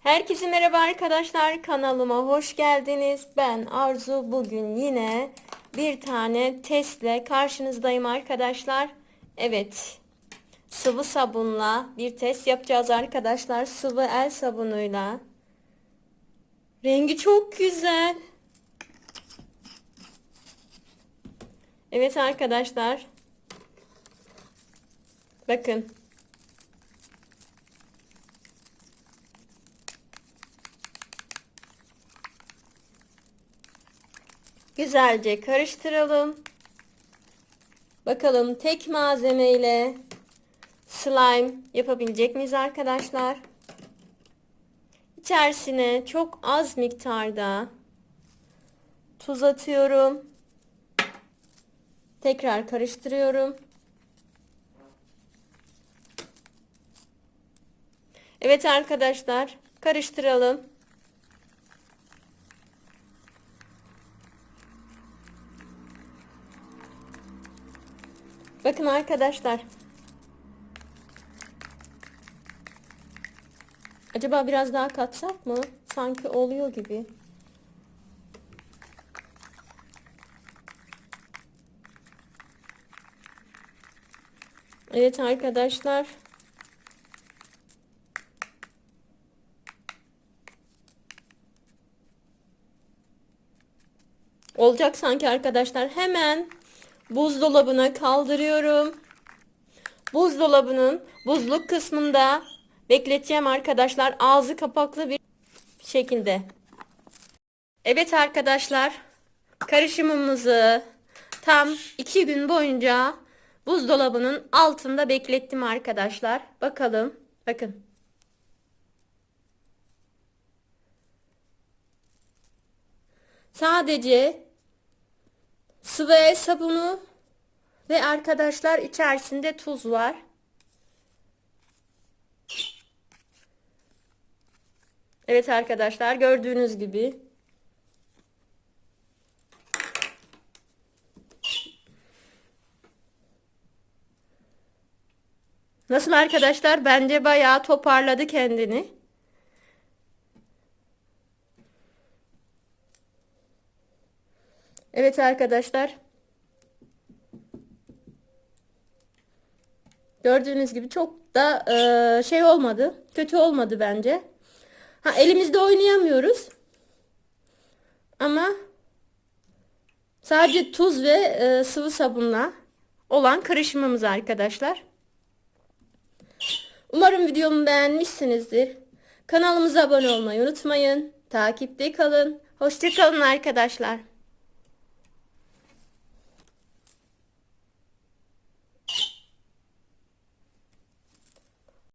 Herkese merhaba arkadaşlar kanalıma hoş geldiniz. Ben Arzu bugün yine bir tane testle karşınızdayım arkadaşlar. Evet sıvı sabunla bir test yapacağız arkadaşlar. Sıvı el sabunuyla. Rengi çok güzel. Evet arkadaşlar. Bakın. Güzelce karıştıralım. Bakalım tek malzeme ile slime yapabilecek miyiz arkadaşlar? İçerisine çok az miktarda tuz atıyorum. Tekrar karıştırıyorum. Evet arkadaşlar karıştıralım. Bakın arkadaşlar. Acaba biraz daha katsak mı? Sanki oluyor gibi. Evet arkadaşlar. Olacak sanki arkadaşlar. Hemen buzdolabına kaldırıyorum. Buzdolabının buzluk kısmında bekleteceğim arkadaşlar. Ağzı kapaklı bir şekilde. Evet arkadaşlar. Karışımımızı tam iki gün boyunca buzdolabının altında beklettim arkadaşlar. Bakalım. Bakın. Sadece sıvı el sabunu ve arkadaşlar içerisinde tuz var. Evet arkadaşlar gördüğünüz gibi Nasıl arkadaşlar? Bence bayağı toparladı kendini. Evet arkadaşlar. Gördüğünüz gibi çok da e, şey olmadı. Kötü olmadı bence. Ha elimizde oynayamıyoruz. Ama sadece tuz ve e, sıvı sabunla olan karışımımız arkadaşlar. Umarım videomu beğenmişsinizdir. Kanalımıza abone olmayı unutmayın. Takipte kalın. Hoşçakalın arkadaşlar.